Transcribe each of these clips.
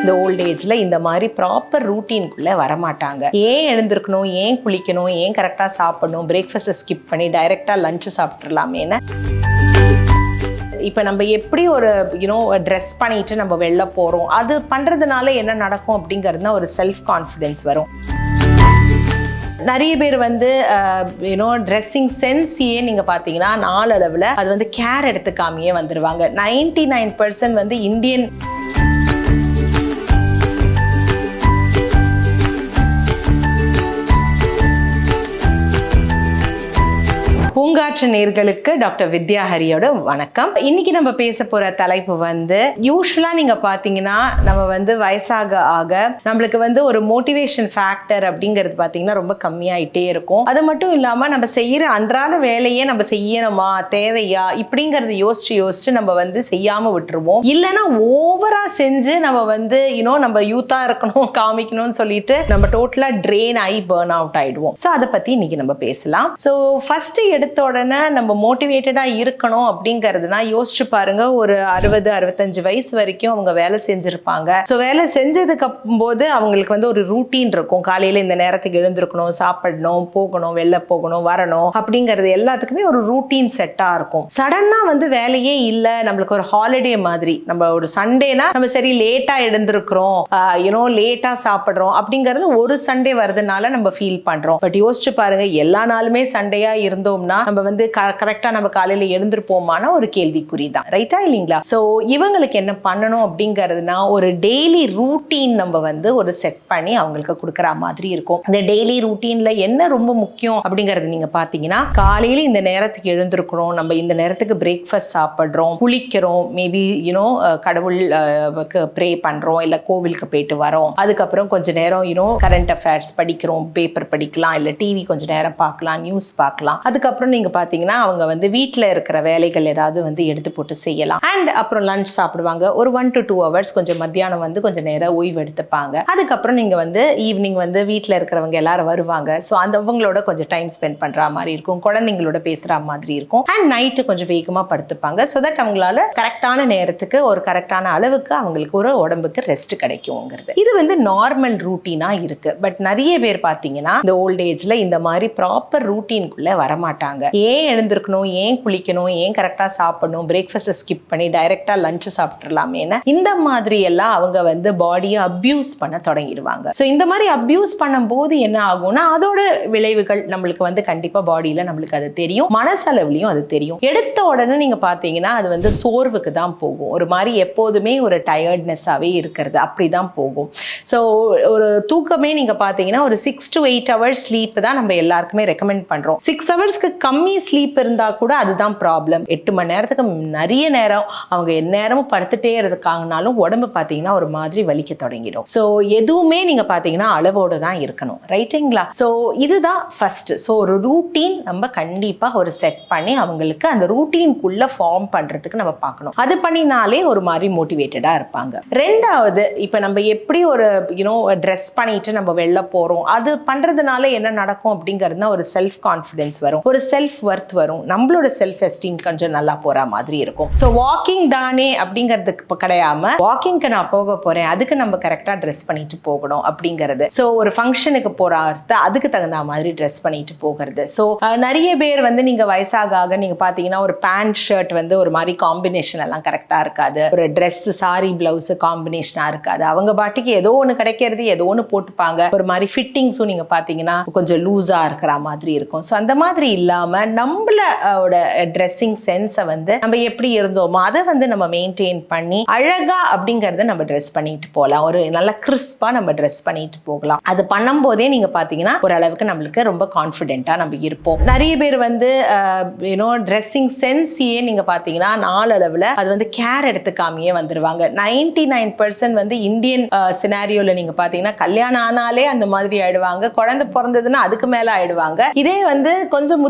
இந்த ஓல்ட் ஏஜ்ல இந்த மாதிரி ப்ராப்பர் ரூட்டீனுக்குள்ள வரமாட்டாங்க. ஏன் எழுந்திருக்கணும்? ஏன் குளிக்கணும்? ஏன் கரெக்டாக சாப்பிடணும்? பிரேக்ஃபாஸ்ட்டை ஸ்கிப் பண்ணி டைரெக்டாக லஞ்சு சாப்பிட்றலாமேன்னு இப்போ நம்ம எப்படி ஒரு யூனோ ட்ரெஸ் பண்ணிட்டு நம்ம வெளில போகிறோம் அது பண்ணுறதுனால என்ன நடக்கும் அப்படிங்கிறது தான் ஒரு செல்ஃப் கான்ஃபிடென்ஸ் வரும். நிறைய பேர் வந்து யூனோ ட்ரெஸ்ஸிங் சென்ஸையே நீங்கள் பார்த்தீங்கன்னா நாலளவில் அது வந்து கேர் எடுத்துக்காமையே வந்துடுவாங்க நைன்டி நைன் பர்சன்ட் வந்து இந்தியன் பூங்காற்று நேர்களுக்கு டாக்டர் வித்யா ஹரியோட வணக்கம். இன்னைக்கு நம்ம பேச போற தலைப்பு வந்து யூஸ்வலா நீங்க பாத்தீங்கன்னா நம்ம வந்து வயசாக ஆக நம்மளுக்கு வந்து ஒரு மோட்டிவேஷன் ஃபேக்டர் அப்படிங்கிறது பாத்தீங்கன்னா ரொம்ப கம்மியாயிட்டே இருக்கும். அது மட்டும் இல்லாம நம்ம செய்யற அன்றாட வேலையே நம்ம செய்யணுமா தேவையா இப்படிங்கறத யோசிச்சு யோசிச்சு நம்ம வந்து செய்யாம விட்டுருவோம். இல்லைன்னா ஓவரா செஞ்சு நம்ம வந்து யூனோ நம்ம யூத்தா இருக்கணும் காமிக்கணும்னு சொல்லிட்டு நம்ம டோட்டலா ட்ரெயின் ஆகி பேர்ன் அவுட் ஆயிடுவோம். ஸோ அதை பத்தி இன்னைக்கு நம்ம பேசலாம். ஸோ ஃபர்ஸ்ட் எடுத்த உடனே நம்ம மோட்டிவேட்டடா இருக்கணும் அப்படிங்கிறதுனா யோசிச்சு பாருங்க ஒரு அறுபது அறுபத்தஞ்சு வயசு வரைக்கும் அவங்க வேலை செஞ்சுருப்பாங்க. ஸோ வேலை செஞ்சதுக்கு போது அவங்களுக்கு வந்து ஒரு ரூட்டீன் இருக்கும். காலையில் இந்த நேரத்துக்கு எழுந்திருக்கணும் சாப்பிடணும் போகணும் வெளில போகணும் வரணும் அப்படிங்கிறது எல்லாத்துக்குமே ஒரு ரூட்டீன் செட்டாக இருக்கும். சடனாக வந்து வேலையே இல்லை. நம்மளுக்கு ஒரு ஹாலிடே மாதிரி. நம்ம ஒரு சண்டேனா நம்ம சரி லேட்டா எழுந்திருக்கிறோம். யூனோ லேட்டாக சாப்பிடுறோம் அப்படிங்கிறது ஒரு சண்டே வரதுனால நம்ம ஃபீல் பண்றோம். பட் யோசிச்சு பாருங்க எல்லா நாளுமே சண்டையாக இருந்தோம்னா நம்ம வந்து கரெக்டா நம்ம காலையில எழுந்திருப்போமான ஒரு கேள்விக்குறி தான் ரைட்டா இல்லைங்களா? ஸோ இவங்களுக்கு என்ன பண்ணணும் அப்படிங்கிறதுனா ஒரு டெய்லி ரூட்டீன் நம்ம வந்து ஒரு செட் பண்ணி அவங்களுக்கு கொடுக்குற மாதிரி இருக்கும். இந்த டெய்லி ரூட்டீன்ல என்ன ரொம்ப முக்கியம் அப்படிங்கறது நீங்க பாத்தீங்கன்னா காலையில இந்த நேரத்துக்கு எழுந்திருக்கிறோம் நம்ம இந்த நேரத்துக்கு பிரேக்ஃபாஸ்ட் சாப்பிடுறோம் குளிக்கிறோம் மேபி யூனோ கடவுள் ப்ரே பண்றோம் இல்ல கோவிலுக்கு போயிட்டு வரோம். அதுக்கப்புறம் கொஞ்ச நேரம் யூனோ கரண்ட் அஃபேர்ஸ் படிக்கிறோம் பேப்பர் படிக்கலாம் இல்ல டிவி கொஞ்ச நேரம் பார்க்கலாம் நியூஸ் பார்க்கலாம். அதுக்கப்புறம் நீங்க பார்த்தீங்கன்னா அவங்க வந்து வீட்டில் இருக்கிற வேலைகள் ஏதாவது வந்து எடுத்து போட்டு செய்யலாம். அண்ட் அப்புறம் லஞ்ச் சாப்பிடுவாங்க. ஒரு ஒன் டு டூ ஹவர்ஸ் கொஞ்சம் மத்தியானம் வந்து கொஞ்சம் நேரம் ஓய்வு எடுத்துப்பாங்க. அதுக்கப்புறம் நீங்கள் வந்து ஈவினிங் வந்து வீட்டில் இருக்கிறவங்க எல்லாரும் வருவாங்க. ஸோ அந்த அவங்களோட கொஞ்சம் டைம் ஸ்பெண்ட் பண்ணுற மாதிரி இருக்கும். குழந்தைங்களோட பேசுகிற மாதிரி இருக்கும். அண்ட் நைட்டு கொஞ்சம் வேகமாக படுத்துப்பாங்க. ஸோ தட் அவங்களால கரெக்டான நேரத்துக்கு ஒரு கரெக்டான அளவுக்கு அவங்களுக்கு ஒரு உடம்புக்கு ரெஸ்ட் கிடைக்குங்கிறது. இது வந்து நார்மல் ரூட்டீனாக இருக்கு. பட் நிறைய பேர் பார்த்தீங்கன்னா இந்த ஓல்ட் ஏஜில் இந்த மாதிரி ப்ராப்பர் ரூட்டீனுக்குள்ளே வரமாட்டாங்க. ஏன் எழுந்திருக்கணும் ஏன் குளிக்கணும் ஏன் கரெக்டாக சாப்பிடணும் பிரேக்ஃபாஸ்ட்டை ஸ்கிப் பண்ணி டைரெக்டாக லஞ்சு சாப்பிட்றலாமேன்னு இந்த மாதிரி எல்லாம் அவங்க வந்து பாடியை அப்யூஸ் பண்ண தொடங்கிடுவாங்க. ஸோ இந்த மாதிரி அப்யூஸ் பண்ணும்போது என்ன ஆகும்னா அதோட விளைவுகள் நம்மளுக்கு வந்து கண்டிப்பாக பாடியில் நம்மளுக்கு அது தெரியும். மனசளவுலையும் அது தெரியும். எடுத்த உடனே நீங்கள் பார்த்தீங்கன்னா அது வந்து சோர்வுக்கு தான் போகும். ஒரு மாதிரி எப்போதுமே ஒரு டயர்ட்னஸ்ஸாகவே இருக்கிறது. அப்படி தான் போகும். ஸோ ஒரு தூக்கமே நீங்கள் பார்த்தீங்கன்னா ஒரு six to eight hours sleep தான் நம்ம எல்லாருக்குமே ரெக்கமெண்ட் பண்ணுறோம் சிக்ஸ் ஹவர்ஸ்க்கு கம்மி கம்மி ஸ்லீப் இருந்தால் கூட அதுதான் ப்ராப்ளம் எட்டு மணி நேரத்துக்கு நிறைய நேரம் அவங்க எந்நேரமும் படுத்துட்டே இருக்காங்கனாலும் உடம்பு பார்த்தீங்கன்னா ஒரு மாதிரி வலிக்க தொடங்கிடும். ஸோ எதுவுமே நீங்கள் பார்த்தீங்கன்னா அளவோடு தான் இருக்கணும். ரைட்டுங்களா ஸோ இதுதான் ஃபர்ஸ்ட் ஸோ ஒரு ரூட்டீன் நம்ம கண்டிப்பாக ஒரு செட் பண்ணி அவங்களுக்கு அந்த ரூட்டீன்குள்ளே ஃபார்ம் பண்ணுறதுக்கு நம்ம பார்க்கணும் அது பண்ணினாலே ஒரு மாதிரி மோட்டிவேட்டடாக இருப்பாங்க. ரெண்டாவது இப்போ நம்ம எப்படி ஒரு யூனோ ட்ரெஸ் பண்ணிட்டு நம்ம வெளில போகிறோம் அது பண்ணுறதுனால என்ன நடக்கும் அப்படிங்கிறது ஒரு செல்ஃப் கான்ஃபிடென்ஸ் வரும். ஒரு செல்ஃப் ஒர்த் வரும். நம்மளோட செல்ஃப் எஸ்டீம் கொஞ்சம் நல்லா போகிற மாதிரி இருக்கும். ஸோ வாக்கிங் தானே அப்படிங்கிறது இப்போ கிடையாம வாக்கிங்க்கு நான் போக போகிறேன் அதுக்கு நம்ம கரெக்டாக ட்ரெஸ் பண்ணிட்டு போகணும் அப்படிங்கிறது. ஸோ ஒரு ஃபங்க்ஷனுக்கு போகிற அதுக்கு தகுந்த மாதிரி ட்ரெஸ் பண்ணிட்டு போகிறது. ஸோ நிறைய பேர் வந்து நீங்கள் வயசாக ஆக நீங்கள் பார்த்தீங்கன்னா ஒரு பேண்ட் ஷர்ட் வந்து ஒரு மாதிரி காம்பினேஷன் எல்லாம் கரெக்டாக இருக்காது. ஒரு ட்ரெஸ் சாரி பிளவுஸ் காம்பினேஷனாக இருக்காது. அவங்க பாட்டுக்கு ஏதோ ஒன்று கிடைக்கிறது ஏதோ ஒன்று போட்டுப்பாங்க. ஒரு மாதிரி ஃபிட்டிங்ஸும் நீங்கள் பார்த்தீங்கன்னா கொஞ்சம் லூஸாக இருக்கிற மாதிரி இருக்கும். ஸோ அந்த மாதிரி இல்லாமல் நம்மளோட ட்ரெஸ்ஸிங் சென்ஸை வந்து நம்ம எப்படி இருந்தோமோ அதை வந்து நம்ம மெயின்டைன் பண்ணி அழகா அப்படிங்கிறத நம்ம ட்ரெஸ் பண்ணிட்டு போகலாம். ஒரு நல்ல கிறிஸ்பாக நம்ம ட்ரெஸ் பண்ணிட்டு போகலாம். அது பண்ணும்போதே நீங்கள் பார்த்தீங்கன்னா ஓரளவுக்கு நம்மளுக்கு ரொம்ப கான்ஃபிடென்ட்டாக நம்ம இருப்போம். நிறைய பேர் வந்து யூனோ ட்ரெஸ்ஸிங் சென்ஸையே நீங்கள் பார்த்தீங்கன்னா நாளளவில் அது வந்து கேர் எடுத்துக்காமையே வந்துடுவாங்க நைன்டி நைன் பர்சன்ட் வந்து இந்தியன் சினாரியோவில் நீங்கள் பார்த்தீங்கன்னா கல்யாணம் ஆனாலே அந்த மாதிரி ஆயிடுவாங்க. குழந்தை பிறந்ததுன்னா அதுக்கு மேலே ஆயிடுவாங்க. இதே வந்து கொஞ்சம்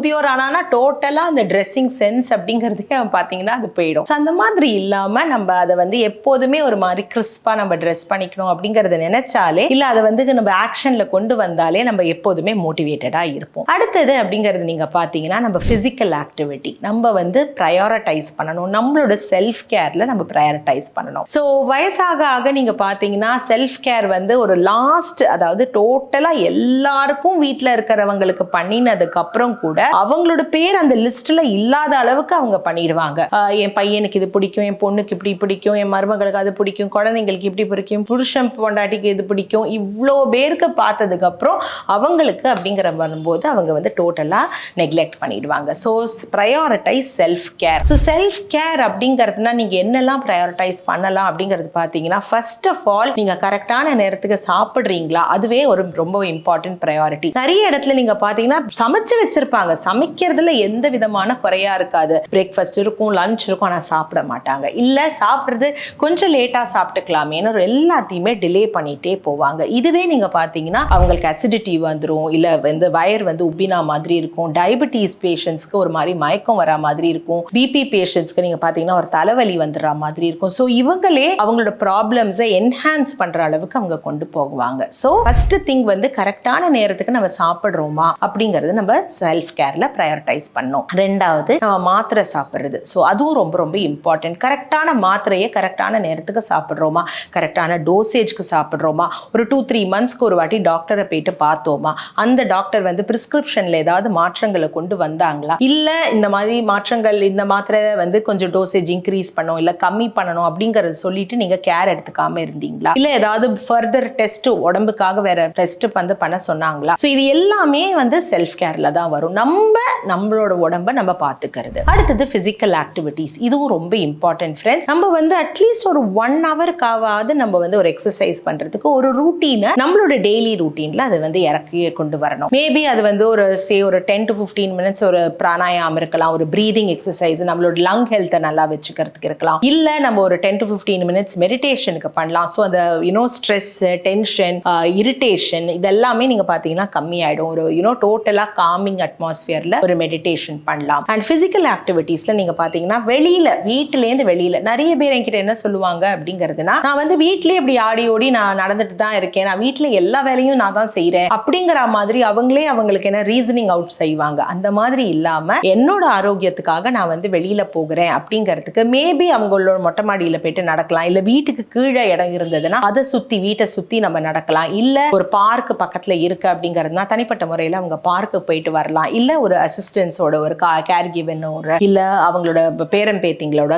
ஆனால் ஆனானா அந்த ட்ரெஸ்ஸிங் சென்ஸ் அப்படிங்கிறதுக்கே அவன் பார்த்தீங்கன்னா அது போயிடும். ஸோ அந்த மாதிரி இல்லாமல் நம்ம அதை வந்து எப்போதுமே ஒரு மாதிரி கிறிஸ்பாக நம்ம ட்ரெஸ் பண்ணிக்கணும் அப்படிங்கிறத நினைச்சாலே இல்லை அதை வந்து நம்ம ஆக்ஷனில் கொண்டு வந்தாலே நம்ம எப்போதுமே மோட்டிவேட்டடாக இருப்போம். அடுத்தது அப்படிங்கிறது நீங்கள் பார்த்தீங்கன்னா நம்ம ஃபிசிக்கல் ஆக்டிவிட்டி நம்ம வந்து ப்ரையாரிட்டைஸ் பண்ணணும். நம்மளோட செல்ஃப் கேரில் நம்ம ப்ரையாரிட்டைஸ் பண்ணணும். ஸோ வயசாக ஆக நீங்கள் பார்த்தீங்கன்னா செல்ஃப் கேர் வந்து ஒரு லாஸ்ட் அதாவது டோட்டலாக எல்லாருக்கும் வீட்டில் இருக்கிறவங்களுக்கு பண்ணினதுக்கப்புறம் கூட அவங்க அவங்களோட பேர் அந்த லிஸ்ட்ல இல்லாத அளவுக்கு அவங்க பண்ணிடுவாங்க. என் பையனுக்கு இது பிடிக்கும் என் பொண்ணுக்கு இப்படி பிடிக்கும் என் மருமகளுக்கு அது பிடிக்கும் குழந்தைங்களுக்கு இப்படி பிடிக்கும் புருஷன் பொண்டாட்டிக்கு இது பிடிக்கும் இவ்வளோ பேருக்கு பார்த்ததுக்கு அப்புறம் அவங்களுக்கு அப்படிங்கிற வரும்போது அவங்க வந்து டோட்டலா நெக்லெக்ட் பண்ணிடுவாங்க. So prioritise self care so self care அப்படிங்கிறதுனா நீங்க என்னெல்லாம் ப்ரையாரிட்டைஸ் பண்ணலாம் அப்படிங்கிறது பார்த்தீங்கன்னா ஃபர்ஸ்ட் ஆஃப் ஆல் நீங்க கரெக்டான நேரத்துக்கு சாப்பிட்றீங்களா? அதுவே ஒரு ரொம்ப இம்பார்ட்டன்ட் ப்ரையாரிட்டி நிறைய இடத்துல நீங்க பார்த்தீங்கன்னா சமைச்சு வச்சிருப்பாங்க. சமைக்கிறதுல எந்த விதமான குறையா இருக்காது. பிரேக்ஃபாஸ்ட் இருக்கும் லஞ்ச் இருக்கும் ஆனால் சாப்பிட மாட்டாங்க. இல்லை சாப்பிட்றது கொஞ்சம் லேட்டாக சாப்பிட்டுக்கலாமேனு ஒரு எல்லாத்தையுமே டிலே பண்ணிட்டே போவாங்க. இதுவே நீங்கள் பார்த்தீங்கன்னா அவங்களுக்கு அசிடிட்டி வந்துடும் இல்லை வந்து வயர் வந்து உப்பினா மாதிரி இருக்கும். டயபிட்டிஸ் பேஷண்ட்ஸ்க்கு ஒரு மாதிரி மயக்கம் வரா மாதிரி இருக்கும். பிபி பேஷண்ட்ஸ்க்கு நீங்கள் பார்த்தீங்கன்னா ஒரு தலைவலி வந்துடுற மாதிரி இருக்கும். ஸோ இவங்களே அவங்களோட ப்ராப்ளம்ஸை என்ஹான்ஸ் பண்ணுற அளவுக்கு அவங்க கொண்டு போகுவாங்க. ஸோ ஃபஸ்ட்டு திங் வந்து கரெக்டான நேரத்துக்கு நம்ம சாப்பிட்றோமா? அப்படிங்கிறது நம்ம செல்ஃப் கேரில் ப்ரை ப்ரையாரிட்டைஸ் பண்ணோம். ரெண்டாவது நம்ம மாத்திரை சாப்பிட்றது. ஸோ அதுவும் ரொம்ப ரொம்ப இம்பார்ட்டன்ட் கரெக்டான மாத்திரையை கரெக்டான நேரத்துக்கு சாப்பிட்றோமா? கரெக்டான டோசேஜ்க்கு சாப்பிட்றோமா? ஒரு டூ த்ரீ மந்த்ஸ்க்கு ஒரு வாட்டி டாக்டரை போயிட்டு பார்த்தோமா? அந்த டாக்டர் வந்து பிரிஸ்கிரிப்ஷன்ல ஏதாவது மாற்றங்களை கொண்டு வந்தாங்களா? இல்ல இந்த மாதிரி மாற்றங்கள் இந்த மாத்திரை வந்து கொஞ்சம் டோசேஜ் இன்க்ரீஸ் பண்ணணும் இல்லை கம்மி பண்ணணும் அப்படிங்கறத சொல்லிட்டு நீங்க கேர் எடுத்துக்காம இருந்தீங்களா? இல்லை ஏதாவது ஃபர்தர் டெஸ்ட் உடம்புக்காக வேற டெஸ்ட் வந்து பண்ண சொன்னாங்களா? ஸோ இது எல்லாமே வந்து செல்ஃப் கேர்ல தான் வரும். நம்ம நம்மளோட உடம்ப நம்ம பார்த்துக்கிறது அடுத்தது பிசிக்கல் ஆக்டிவிட்டீஸ் இதுவும் ரொம்ப இம்பார்ட்டன்ட் ஃப்ரெண்ட்ஸ் நம்ம வந்து அட்லீஸ்ட் ஒரு ஒன் ஹவருக்காவது நம்ம வந்து ஒரு எக்ஸசைஸ் பண்றதுக்கு ஒரு ரூட்டீனை நம்மளோட டெய்லி ரூட்டீன்ல அதை வந்து இறக்கி கொண்டு வரணும். மேபி அது வந்து ஒரு சே ஒரு டென் டு ஃபிஃப்டீன் மினிட்ஸ் ஒரு பிராணாயாமம் இருக்கலாம் ஒரு ப்ரீதிங் எக்ஸசைஸ் நம்மளோட லங் ஹெல்த்தை நல்லா வச்சுக்கிறதுக்கு இருக்கலாம். இல்ல நம்ம ஒரு டென் டு ஃபிஃப்டீன் மினிட்ஸ் மெடிடேஷனுக்கு பண்ணலாம். ஸோ அந்த யூனோ ஸ்ட்ரெஸ் டென்ஷன் இரிட்டேஷன் இதெல்லாமே நீங்க பாத்தீங்கன்னா கம்மியாயிடும். ஒரு யூனோ டோட்டலா காமிங் அட்மாஸ்பியர்ல ஒரு மெடிடேஷன் பண்ணலாம். அண்ட் பிசிக்கல் ஆக்டிவிட்டிஸ்ல நீங்க பாத்தீங்கன்னா வெளியில வீட்டிலேருந்து வெளியில நிறைய பேர் என்கிட்ட என்ன சொல்லுவாங்க அப்படிங்கிறதுனா நான் வந்து வீட்லயே இப்படி ஆடி ஓடி நான் நடந்துட்டு தான் இருக்கேன். நான் வீட்ல எல்லா வேலையும் நான் தான் செய்யறேன் அப்படிங்கிற மாதிரி அவங்களே அவங்களுக்கு என்ன ரீசனிங் அவுட் செய்வாங்க. அந்த மாதிரி இல்லாம என்னோட ஆரோக்கியத்துக்காக நான் வந்து வெளியில போகிறேன் அப்படிங்கிறதுக்கு மேபி அவங்களோட மொட்டை மாடியில போயிட்டு நடக்கலாம். இல்ல வீட்டுக்கு கீழே இடம் இருந்ததுன்னா அதை சுத்தி வீட்டை சுத்தி நம்ம நடக்கலாம். இல்ல ஒரு பார்க் பக்கத்துல இருக்கு அப்படிங்கிறதுனா தனிப்பட்ட முறையில அவங்க பார்க்கு போயிட்டு வரலாம். இல்ல ஒரு அசிஸ்டன்ஸோட ஒரு கேர் கிவனோட ஒரு அவங்களோட பேரன் பேத்திங்களோட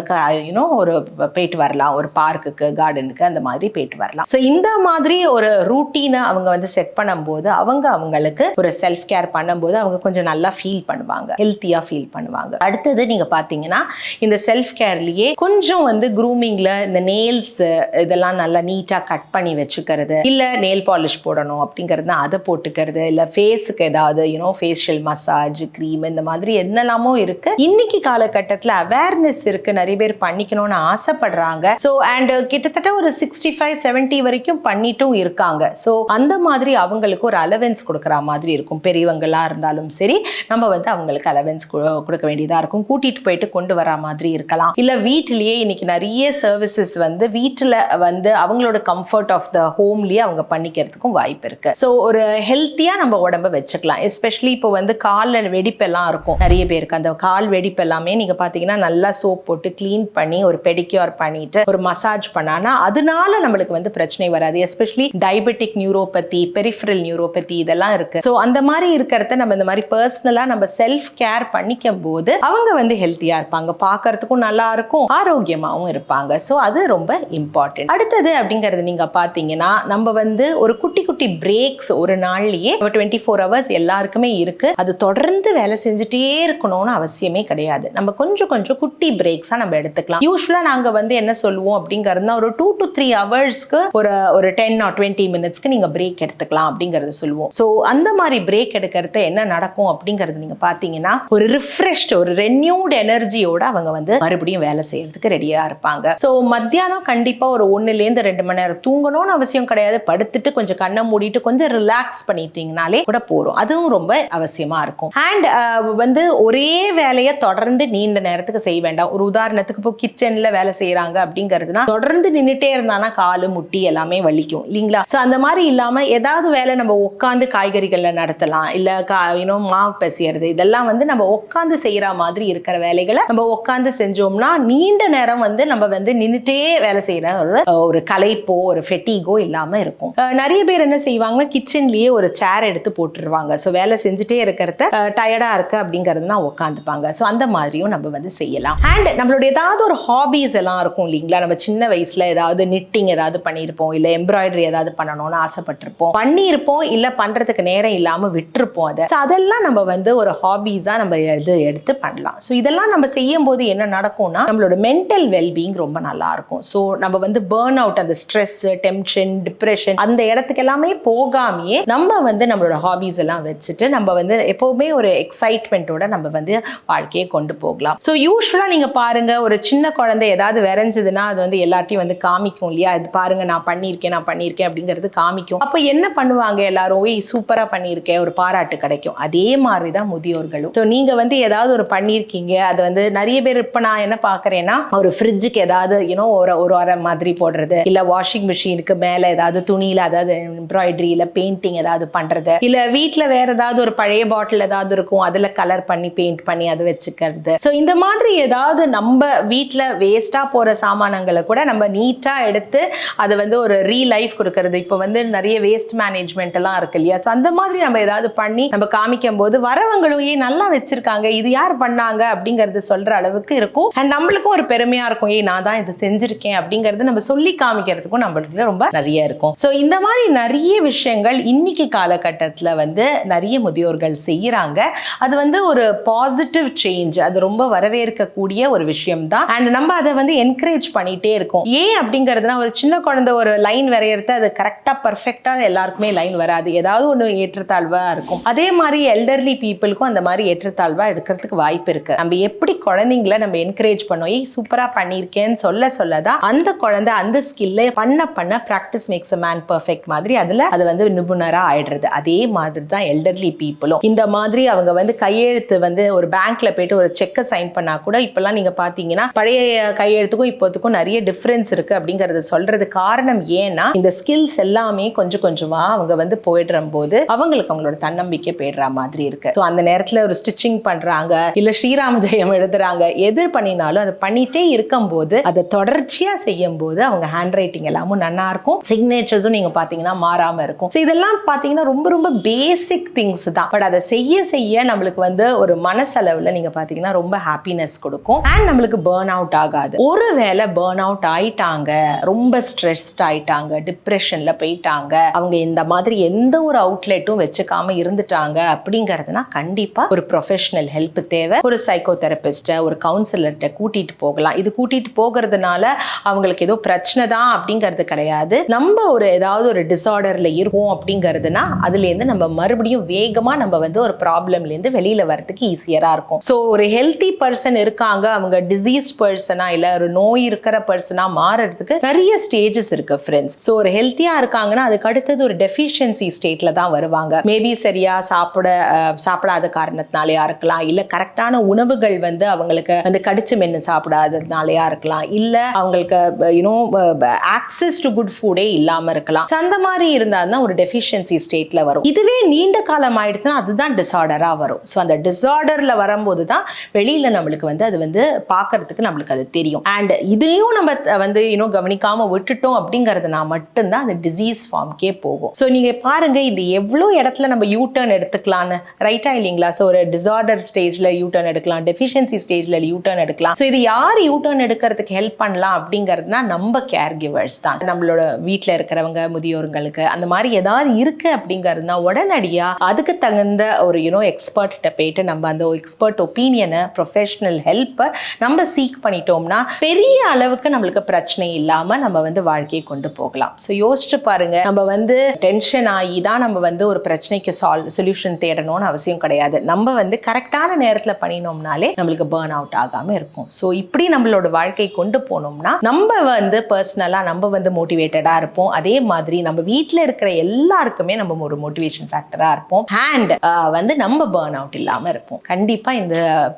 யூனோ ஒரு போயிட்டு வரலாம். ஒரு பார்க்குக்கு கார்டனுக்கு அந்த மாதிரி போயிட்டு வரலாம். ஸோ இந்த மாதிரி ஒரு ரூட்டீனை அவங்க வந்து செட் பண்ணும்போது அவங்க அவங்களுக்கு ஒரு செல்ஃப் கேர் பண்ணும்போது அவங்க கொஞ்சம் நல்லா ஃபீல் பண்ணுவாங்க. ஹெல்த்தியாக ஃபீல் பண்ணுவாங்க. அடுத்தது நீங்கள் பார்த்தீங்கன்னா இந்த செல்ஃப் கேர்லேயே கொஞ்சம் வந்து க்ரூமிங்கில் இந்த நெயில்ஸ் இதெல்லாம் நல்லா நீட்டாக கட் பண்ணி வச்சுக்கிறது இல்லை நெயில் பாலிஷ் போடணும் அப்படிங்கிறது அதை போட்டுக்கிறது இல்லை ஃபேஸுக்கு ஏதாவது யூனோ ஃபேஷியல் மசாஜ் க்ரீம் இந்த மாதிரி என்னெல்லாமோ இருக்கு. இன்னைக்கு காலகட்டத்தில் அவேர்னஸ் இருக்கு நிறைய பேர் பண்ணிக்கணும்னு ஆசைப்படுறாங்க. ஸோ அண்ட் கிட்டத்தட்ட ஒரு சிக்ஸ்டி ஃபைவ் செவன்ட்டி வரைக்கும் பண்ணிட்டும் இருக்காங்க. ஸோ அந்த மாதிரி அவங்களுக்கு ஒரு அலவென்ஸ் கொடுக்குற மாதிரி இருக்கும். பெரியவங்களா இருந்தாலும் சரி நம்ம வந்து அவங்களுக்கு அலவென்ஸ் கொடுக்க வேண்டியதா இருக்கும். கூட்டிட்டு போயிட்டு கொண்டு வர மாதிரி இருக்கலாம். இல்ல வீட்டிலேயே இன்னைக்கு நிறைய சர்வீசஸ் வந்து வீட்டில் வந்து அவங்களோட கம்ஃபர்ட் ஆஃப் த ஹோம்லயே அவங்க பண்ணிக்கிறதுக்கும் வாய்ப்பு இருக்கு. ஸோ ஒரு ஹெல்த்தியா நம்ம உடம்ப வச்சுக்கலாம். எஸ்பெஷலி இப்போ வந்து காலில் வெடிப்பெல்லாம் இருக்கும். நிறைய பேருக்கு அந்த கால் வெடிப்பு எல்லாமே நீங்க பாத்தீங்கன்னா நல்லா சோப் போட்டு க்ளீன் பண்ணி ஒரு பெடிக்யூர் பண்ணிட்டு ஒரு மசாஜ் பண்ணானா அதனால நம்மளுக்கு வந்து பிரச்சனை வராது. Especially diabetic neuropathy peripheral neuropathy இதெல்லாம் இருக்கு. ஸோ அந்த மாதிரி இருக்கிறத நம்ம இந்த மாதிரி பர்சனலா நம்ம செல்ஃப் கேர் பண்ணிக்கும் போது அவங்க வந்து ஹெல்த்தியா இருப்பாங்க. பார்க்கறதுக்கும் நல்லா இருக்கும். ஆரோக்கியமாகவும் இருப்பாங்க. ஸோ அது ரொம்ப இம்பார்ட்டன்ட் அடுத்தது அப்படிங்கிறது நீங்க பாத்தீங்கன்னா நம்ம வந்து ஒரு குட்டி டியூட்டி பிரேக்ஸ் ஒரு நாள்லயே டுவெண்ட்டி ஃபோர் ஹவர்ஸ் எல்லாருக்குமே இருக்கு. அது தொடர்ந்து வேலை செஞ்சுட்டே இருக்கணும்னு அவசியமே கிடையாது. நம்ம கொஞ்சம் கொஞ்சம் குட்டி பிரேக்ஸா நம்ம எடுத்துக்கலாம். யூஸ்வலா நாங்க வந்து என்ன சொல்லுவோம் அப்படிங்கறதுனா ஒரு டூ டு த்ரீ ஹவர்ஸ்க்கு ஒரு ஒரு டென் ஆர் டுவெண்ட்டி மினிட்ஸ்க்கு நீங்க பிரேக் எடுத்துக்கலாம் அப்படிங்கறது சொல்லுவோம். ஸோ அந்த மாதிரி பிரேக் எடுக்கிறது என்ன நடக்கும் அப்படிங்கறது நீங்க பாத்தீங்கன்னா ஒரு ரிஃப்ரெஷ்ட் ஒரு ரெனியூட் எனர்ஜியோட அவங்க வந்து மறுபடியும் வேலை செய்யறதுக்கு ரெடியா இருப்பாங்க. ஸோ மத்தியானம் கண்டிப்பா ஒரு ஒன்னுல இருந்து ரெண்டு மணி நேரம் தூங்கணும்னு அவசியம் கிடையாது. படுத்துட்டு கொஞ்சம் கண்ணை மூடிட்டு கொஞ்சம் ரிலாக்ஸ் பண்ணிட்டீங்கனாலே கூட போறோம் அதுவும் ரொம்ப அவசியமா இருக்கும். அண்ட் uh, வந்து ஒரே வேலையை தொடர்ந்து நீண்ட நேரத்துக்கு செய்ய வேண்டாம். ஒரு உதாரணத்துக்கு இப்போ கிச்சன்ல வேலை செய்யறாங்க அப்படிங்கிறதுனா தொடர்ந்து நின்றுட்டே இருந்தானா காலு முட்டி எல்லாமே வலிக்கும் இல்லைங்களா? ஸோ அந்த மாதிரி இல்லாம ஏதாவது வேலை நம்ம உட்காந்து காய்கறிகள்ல நடத்தலாம். இல்ல கா இன்னும் மாவு பிசையறது. இதெல்லாம் வந்து நம்ம உட்காந்து செய்யற மாதிரி இருக்கிற வேலைகளை நம்ம உட்காந்து செஞ்சோம்னா நீண்ட நேரம் வந்து நம்ம வந்து நின்றுட்டே வேலை செய்யற ஒரு ஒரு களைப்போ ஒரு ஃபெட்டிகோ இல்லாம இருக்கும். Uh, நிறைய பேர் என்ன செய்வாங்கன்னா கிச்சன்லயே ஒரு சேர் எடுத்து போட்டுருவாங்க. ஸோ வேலை செஞ்சுட்டே இருக்கிறத டயர்டா இருக்கு அப்படிங்கிறது தான் உட்காந்துப்பாங்க ஸோ அந்த மாதிரியும் நம்ம வந்து செய்யலாம். அண்ட் நம்மளுடைய ஏதாவது ஒரு ஹாபீஸ் எல்லாம் இருக்கும் இல்லைங்களா? நம்ம சின்ன வயசுல ஏதாவது நிட்டிங் ஏதாவது பண்ணியிருப்போம். இல்லை எம்ப்ராய்டரி ஏதாவது பண்ணணும்னு ஆசைப்பட்டிருப்போம். பண்ணியிருப்போம் இல்லை பண்றதுக்கு நேரம் இல்லாம விட்டுருப்போம் அதை. அதெல்லாம் நம்ம வந்து ஒரு ஹாபீஸாக நம்ம இது எடுத்து பண்ணலாம். ஸோ இதெல்லாம் நம்ம செய்யும் போது என்ன நடக்கும்னா நம்மளோட மென்டல் வெல்பீங் ரொம்ப நல்லா இருக்கும். ஸோ நம்ம வந்து பேர்ன் அவுட் அந்த ஸ்ட்ரெஸ் டென்ஷன் டிப்ரெஷன் அந்த இடத்துக்கெல்லாம் எல்லாமே போகாமையே நம்ம வந்து நம்மளோட ஹாபீஸ் எல்லாம் வச்சுட்டு நம்ம வந்து எப்பவுமே ஒரு எக்ஸைட்மெண்ட்டோட நம்ம வந்து வாழ்க்கையை கொண்டு போகலாம். ஸோ யூஸ்வலாக நீங்கள் பாருங்க ஒரு சின்ன குழந்தை ஏதாவது விரைஞ்சதுன்னா அது வந்து எல்லாத்தையும் வந்து காமிக்கும் இல்லையா? இது பாருங்க நான் பண்ணியிருக்கேன் நான் பண்ணியிருக்கேன் அப்படிங்கிறது காமிக்கும். அப்போ என்ன பண்ணுவாங்க எல்லாரும்? ஓய் சூப்பராக பண்ணியிருக்கேன் ஒரு பாராட்டு கிடைக்கும். அதே மாதிரி தான் முதியோர்களும். ஸோ நீங்கள் வந்து ஏதாவது ஒரு பண்ணியிருக்கீங்க அது வந்து நிறைய பேர் இப்போ நான் என்ன பார்க்குறேன்னா ஒரு ஃப்ரிட்ஜுக்கு ஏதாவது யூனோ ஒரு ஒரு அரை மாதிரி போடுறது இல்லை வாஷிங் மிஷினுக்கு மேலே ஏதாவது துணியில் அதாவது எம்ப்ராய்டரி இல்லை பெயிண்டிங் ஏதாவது பண்ணுறது இல்லை வீட்டில் வேற ஏதாவது ஒரு பழைய பாட்டில் ஏதாவது இருக்கும் அதில் கலர் பண்ணி பெயிண்ட் பண்ணி அதை வச்சுக்கிறது. ஸோ இந்த மாதிரி ஏதாவது நம்ம வீட்டில் வேஸ்ட்டாக போகிற சாமானங்களை கூட நம்ம நீட்டாக எடுத்து அதை வந்து ஒரு ரீ லைஃப் கொடுக்கறது. இப்போ வந்து நிறைய வேஸ்ட் மேனேஜ்மெண்ட் எல்லாம் இருக்கு இல்லையா? ஸோ அந்த மாதிரி நம்ம ஏதாவது பண்ணி நம்ம காமிக்கும் போது வரவங்களும் ஏன் நல்லா வச்சிருக்காங்க இது யார் பண்ணாங்க? அப்படிங்கறது சொல்ற அளவுக்கு இருக்கும். அண்ட் நம்மளுக்கும் ஒரு பெருமையா இருக்கும் ஏய் நான் தான் இது செஞ்சிருக்கேன். அப்படிங்கறது நம்ம சொல்லி காமிக்கிறதுக்கும் நம்மளுக்கு ரொம்ப நிறைய இருக்கும். ஸோ இந்த மாதிரி நிறைய நிறைய விஷயங்கள் இன்னைக்கு காலகட்டத்தில் வந்து நிறைய முதியோர்கள் செய்கிறாங்க அது வந்து ஒரு பாசிட்டிவ் சேஞ்ச் அது ரொம்ப வரவேற்கக்கூடிய ஒரு விஷயம் தான் அண்ட் நம்ம அதை வந்து என்கரேஜ் பண்ணிகிட்டே இருக்கோம். ஏன் அப்படிங்கிறதுனா ஒரு சின்ன குழந்தை ஒரு லைன் வரையறது அது கரெக்டாக பர்ஃபெக்டாக எல்லாருக்குமே லைன் வராது. ஏதாவது ஒன்று ஏற்றத்தாழ்வாக இருக்கும். அதே மாதிரி எல்டர்லி பீப்புளுக்கும் அந்த மாதிரி ஏற்றத்தாழ்வாக எடுக்கிறதுக்கு வாய்ப்பு இருக்கு. நம்ம எப்படி குழந்தைங்கள நம்ம என்கரேஜ் பண்ணோம்? ஏய் சூப்பராக பண்ணியிருக்கேன்னு சொல்ல சொல்ல தான் அந்த குழந்தை அந்த ஸ்கில்லை பண்ண பண்ண practice makes a man perfect மாதிரி அது அதில் அது வந்து நிபுணரா ஆயிடுறது. அதே மாதிரி தான் எல்டர்லி பீப்புளும் இந்த மாதிரி அவங்க வந்து கையெழுத்து வந்து ஒரு பேங்க்ல போயிட்டு ஒரு செக்கை சைன் பண்ணா கூட இப்பெல்லாம் நீங்க பாத்தீங்கன்னா பழைய கையெழுத்துக்கும் இப்போதுக்கும் நிறைய டிஃபரன்ஸ் இருக்கு அப்படிங்கறத சொல்றது காரணம் ஏன்னா இந்த ஸ்கில்ஸ் எல்லாமே கொஞ்சம் கொஞ்சமா அவங்க வந்து போயிடுற போது அவங்களுக்கு அவங்களோட தன்னம்பிக்கை போயிடுற மாதிரி இருக்கு. ஸோ அந்த நேரத்துல ஒரு ஸ்டிச்சிங் பண்றாங்க இல்ல ஸ்ரீராம ஜெயம் எழுதுறாங்க எது பண்ணினாலும் அதை பண்ணிட்டே இருக்கும்போது அதை தொடர்ச்சியா செய்யும் போது அவங்க ஹேண்ட் ரைட்டிங் எல்லாமும் நல்லா இருக்கும். சிக்னேச்சர்ஸும் நீங்க பாத்தீங்கன்னா மாறாம இருக்கும். ஸோ இதெல்லாம் பாத்தீங்கன்னா ரொம்ப ரொம்ப பேசிக் திங்ஸ் தான். பட் அதை செய்ய செய்ய நம்மளுக்கு வந்து ஒரு மனசளவில் நீங்கள் பார்த்தீங்கன்னா ரொம்ப ஹாப்பினஸ் கொடுக்கும். அண்ட் நம்மளுக்கு பேர்ன் அவுட் ஆகாது. ஒருவேளை பேர்ன் அவுட் ஆயிட்டாங்க ரொம்ப ஸ்ட்ரெஸ்ட் ஆயிட்டாங்க டிப்ரெஷனில் போயிட்டாங்க அவங்க இந்த மாதிரி எந்த ஒரு அவுட்லெட்டும் வச்சுக்காம இருந்துட்டாங்க அப்படிங்கிறதுனா கண்டிப்பாக ஒரு ப்ரொஃபஷனல் ஹெல்ப் தேவை. ஒரு சைக்கோ தெரபிஸ்ட்டை ஒரு கவுன்சிலர்கிட்ட கூட்டிட்டு போகலாம். இது கூட்டிட்டு போகிறதுனால அவங்களுக்கு ஏதோ பிரச்சனை தான் அப்படிங்கிறது கிடையாது. நம்ம ஒரு ஏதாவது ஒரு டிசார்டரில் இருக்கும் அப்படிங்கிறதுனா அதுலேருந்து நம்ம மறுபடியும் வேகமாக நம்ம வந்து ஒரு ப்ராப்ளம்லேருந்து வெளியில் வரதுக்கு ஈஸியராக இருக்கும். ஸோ ஒரு ஹெல்த்தி பர்சன் இருக்காங்க அவங்க டிசீஸ் பர்சனா இல்லை ஒரு நோய் இருக்கிற பர்சனா மாறுறதுக்கு நிறைய ஸ்டேஜஸ் இருக்கு ஃப்ரெண்ட்ஸ் ஸோ ஒரு ஹெல்த்தியாக இருக்காங்கன்னா அதுக்கு அடுத்தது ஒரு டெஃபிஷியன்சி ஸ்டேட்ல தான் வருவாங்க. மேபி சரியா சாப்பிட சாப்பிடாத காரணத்தினாலயா இருக்கலாம் இல்லை கரெக்டான உணவுகள் வந்து அவங்களுக்கு வந்து கடிச்சு மென்று சாப்பிடாததுனாலயா இருக்கலாம் இல்லை அவங்களுக்கு you know access to good ஃபுடே இல்லாமல் இருக்கலாம். அந்த மாதிரி இருந்தால் தான் ஒரு டெஃபிஷியன்சி ஸ்டேட்ல வரும். இதுவே நீண்ட காலம் ஆயிடுச்சுன்னா அதுதான் டிசார்டராக வரும். ஸோ அந்த டிசார்டரில் வரும்போது தான் வெளியில் நம்மளுக்கு வந்து அது வந்து பார்க்கறதுக்கு நம்மளுக்கு அது தெரியும். அண்ட் இதையும் நம்ம த- வந்து இன்னும் கவனிக்காம விட்டுட்டோம் அப்படிங்கிறதுனா மட்டும்தான் அந்த டிசீஸ் ஃபார்ம்க்கே போகும். ஸோ நீங்கள் பாருங்க இது எவ்வளோ இடத்துல நம்ம யூ டர்ன் எடுத்துக்கலான்னு ரைட்டா இல்லைங்களா? ஸோ ஒரு டிசார்டர் ஸ்டேஜில் யூ டர்ன் எடுக்கலாம் டெஃபிஷியன்சி ஸ்டேஜில் யூ டர்ன் எடுக்கலாம். ஸோ இது யார் யூ டர்ன் எடுக்கிறதுக்கு ஹெல்ப் பண்ணலாம் அப்படிங்கிறதுனா நம்ம கேர் கிவர்ஸ் தான். நம்மளோட வீட்டில் இருக்கிறவங்க முதியோர்களுக்கு அந்த மாதிரி ஏதாவது இருக்கு அப்படிங்கிறதுனா உடனடியாக அதுக்கு தகுந்த ஒரு யூனோ எக்ஸ்பர்ட்ட போயிட்டு நம்ம அந்த எக்ஸ்பர்ட் ஒப்பீனியனை ப்ரொஃபஷனல் ஹெல்ப்பை நம்ம சீக் பண்ணிட்டோம்னா பெரிய அளவுக்கு நம்மளுக்கு பிரச்சனை இல்லாமல் நம்ம வந்து வாழ்க்கையை கொண்டு போகலாம். ஸோ யோசிச்சு பாருங்க. நம்ம வந்து டென்ஷன் ஆகி தான் நம்ம வந்து ஒரு பிரச்சனைக்கு சால்வ் சொல்யூஷன் தேடணும்னு அவசியம் கிடையாது. நம்ம வந்து கரெக்டான நேரத்தில் பண்ணினோம்னாலே நம்மளுக்கு பேர்ன் அவுட் ஆகாமல் இருக்கும். ஸோ இப்படி நம்மளோட வாழ்க்கை கொண்டு போனோம்னா நம்ம வந்து பர்சனலாக நம்ம வந்து மோட்டிவேட்டடாக இருப்போம். அதே மாதிரி நம்ம வீட்டில் வீட்டில் இருக்கிற எல்லாருக்குமே நம்ம ஒரு மோட்டிவேஷன் ஃபேக்டராக இருப்போம். அண்ட் வந்து நம்ம பேர்ன் அவுட் இல்லாமல் இருப்போம். கண்டிப்பாக இந்த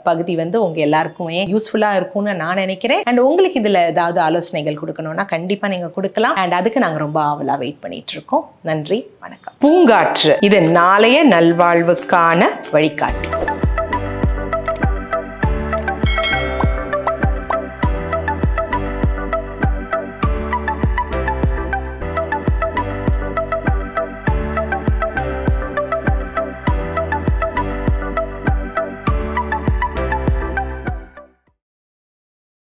பகுதி வந்து உங்கள் எல்லாருக்குமே யூஸ்ஃபுல்லாக இருக்கும்னு நான் நினைக்கிறேன். அண்ட் உங்களுக்கு இதில் ஏதாவது ஆலோசனைகள் கொடுக்கணும்னா கண்டிப்பாக நீங்கள் கொடுக்கலாம். அண்ட் அதுக்கு நாங்கள் ரொம்ப ஆவலாக வெயிட் பண்ணிட்டு இருக்கோம். நன்றி வணக்கம். பூங்காற்று இது நாளைய நல்வாழ்வுக்கான வழிகாட்டு.